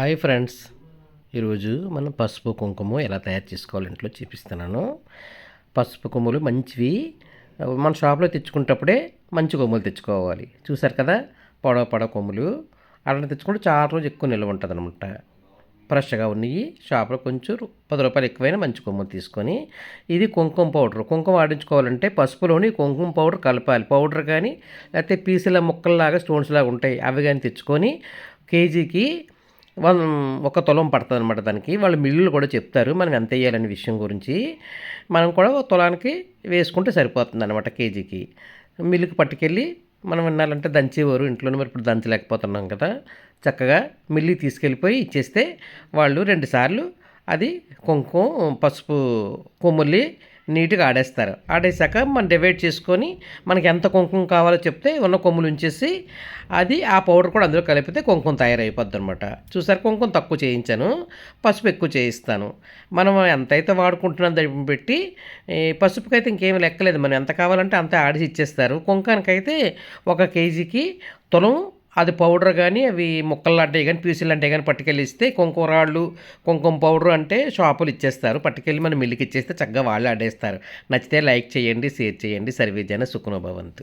Hi friends. ఈరోజు మనం పసుపు కుంకుమ ఎలా తయారు చేసుకోవాలి ఇంట్లో చూపిస్తున్నాను. పసుపు కొమ్ములు మంచివి. మన షాప్లో తెచ్చుకునేటప్పుడే మంచి కొమ్ములు తెచ్చుకోవాలి. చూసారు కదా? పొడవ పొడవ కొమ్ములు. అలా తెచ్చుకుంటే చాలా రోజు ఎక్కువ నిల్వ ఉంటుంది అనమాట ఫ్రెష్గా ఉన్నాయి. షాప్లో కొంచెం పది రూపాయలు ఎక్కువైనా మంచి కొమ్ములు తీసుకొని ఇది కుంకుమ పౌడర్. కుంకుమ ఆడించుకోవాలంటే పసుపులోని కుంకుమ పౌడర్ కలపాలి. పౌడర్ కానీ లేకపోతే పీసుల ముక్కల్లాగా స్టోన్స్ లాగా ఉంటాయి. అవి కానీ తెచ్చుకొని కేజీకి వన్ ఒక తులం పడుతుంది అనమాట దానికి. వాళ్ళు మిల్లులు కూడా చెప్తారు మనం ఎంత వేయాలనే విషయం గురించి. మనం కూడా ఒక తులానికి వేసుకుంటే సరిపోతుంది అనమాట కేజీకి. మిల్లుకి పట్టుకెళ్ళి మనం వినాలంటే దంచేవారు ఇంట్లోనే మరి ఇప్పుడు దంచలేకపోతున్నాం కదా. చక్కగా మిల్లి తీసుకెళ్ళిపోయి ఇచ్చేస్తే వాళ్ళు రెండుసార్లు అది కుంకుమ పసుపు కొమ్ములి నీట్గా ఆడేస్తారు. ఆడేసాక మనం డివైడ్ చేసుకొని మనకి ఎంత కుంకుమ కావాలో చెప్తే ఉన్న కొమ్ములు ఉంచేసి అది ఆ పౌడర్ కూడా అందులో కలిపితే కుంకుమ తయారైపోద్ది అనమాట చూసారు కుంకుమ తక్కువ చేయించాను పసుపు ఎక్కువ చేయిస్తాను. మనం ఎంతైతే వాడుకుంటున్నాం దాన్ని పెట్టి పసుపుకి పసుపుకైతే ఇంకేం లెక్కలేదు. మనం ఎంత కావాలంటే అంత ఆడిసి ఇచ్చేస్తారు కుంకానికైతే ఒక కేజీకి తులం అది పౌడర్ కానీ అవి ముక్కలు లాంటివి కానీ పీసులు లాంటివి కానీ పట్టుకెళ్ళి ఇస్తే కుంకుమ రాళ్ళు కుంకుమ పౌడర్ అంటే షాపులు ఇచ్చేస్తారు. పట్టుకెళ్ళి మనం మిల్లుకి ఇచ్చేస్తే చక్కగా వాళ్ళు ఆడేస్తారు. నచ్చితే లైక్ చేయండి షేర్ చేయండి. సర్వీజన సుఖనుభవంతు.